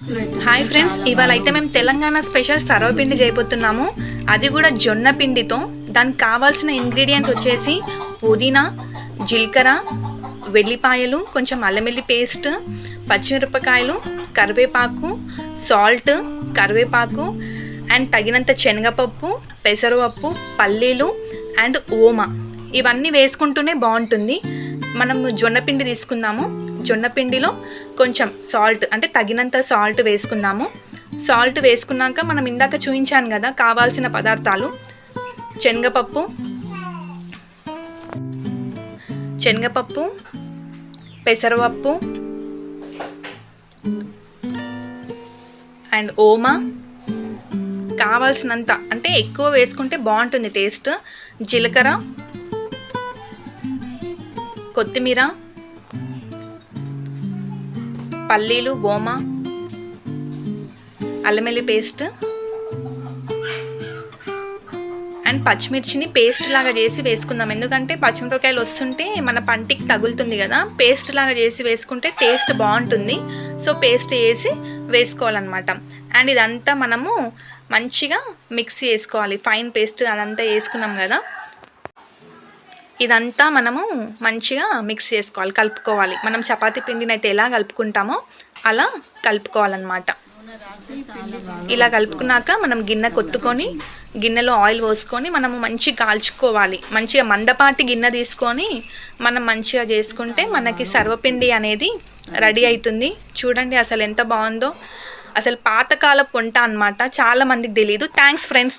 Hi friends ఇవాళ అయితే మేము తెలంగాణ స్పెషల్ సర్వపిండి చేయబోతున్నాము. అది కూడా జొన్న పిండితో. దానికి కావాల్సిన ఇంగ్రీడియంట్స్ వచ్చేసి పుదీనా జీలకర్ర వెల్లిపాయలు కొంచెం అల్లమెల్లి పేస్ట్ పచ్చిమిరపకాయలు కరివేపాకు సాల్ట్ కరివేపాకు అండ్ తగినంత శనగపప్పు పెసరపప్పు పల్లీలు అండ్ ఓమ. ఇవన్నీ వేసుకుంటూనే బాగుంటుంది. మనం జొన్నపిండి తీసుకుందాము. జొన్న పిండిలో కొంచెం సాల్ట్ అంటే తగినంత సాల్ట్ వేసుకుందాము. సాల్ట్ వేసుకున్నాక మనం ఇందాక చూపించాను కదా కావాల్సిన పదార్థాలు. శనగపప్పు శనగపప్పు పెసరపప్పు అండ్ ఓమా. కావాల్సినంత అంటే ఎక్కువ వేసుకుంటే బాగుంటుంది టేస్ట్. జీలకర్ర కొత్తిమీర పల్లీలు బోమ అల్లమెల్లి పేస్ట్ అండ్ పచ్చిమిర్చిని పేస్ట్ లాగా చేసి వేసుకుందాం. ఎందుకంటే పచ్చిమిరపకాయలు వస్తుంటే మన పంటికి తగులుతుంది కదా. పేస్ట్ లాగా చేసి వేసుకుంటే టేస్ట్ బాగుంటుంది. సో పేస్ట్ వేసి వేసుకోవాలన్నమాట. అండ్ ఇదంతా మనము మంచిగా మిక్స్ చేసుకోవాలి. ఫైన్ పేస్ట్ అదంతా వేసుకున్నాం కదా. ఇదంతా మనము మంచిగా మిక్స్ చేసుకోవాలి కలుపుకోవాలి. మనం చపాతీ పిండిని అయితే ఎలా కలుపుకుంటామో అలా కలుపుకోవాలన్నమాట. ఇలా కలుపుకున్నాక మనం గిన్నె కొత్తుకొని గిన్నెలో ఆయిల్ పోసుకొని మనము మంచిగా కాల్చుకోవాలి. మంచిగా మందపాటి గిన్నె తీసుకొని మనం మంచిగా చేసుకుంటే మనకి సర్వపిండి అనేది రెడీ అవుతుంది. చూడండి అసలు ఎంత బాగుందో. అసలు పాతకాలపు వంట అనమాట చాలా మందికి తెలియదు థ్యాంక్స్ ఫ్రెండ్స్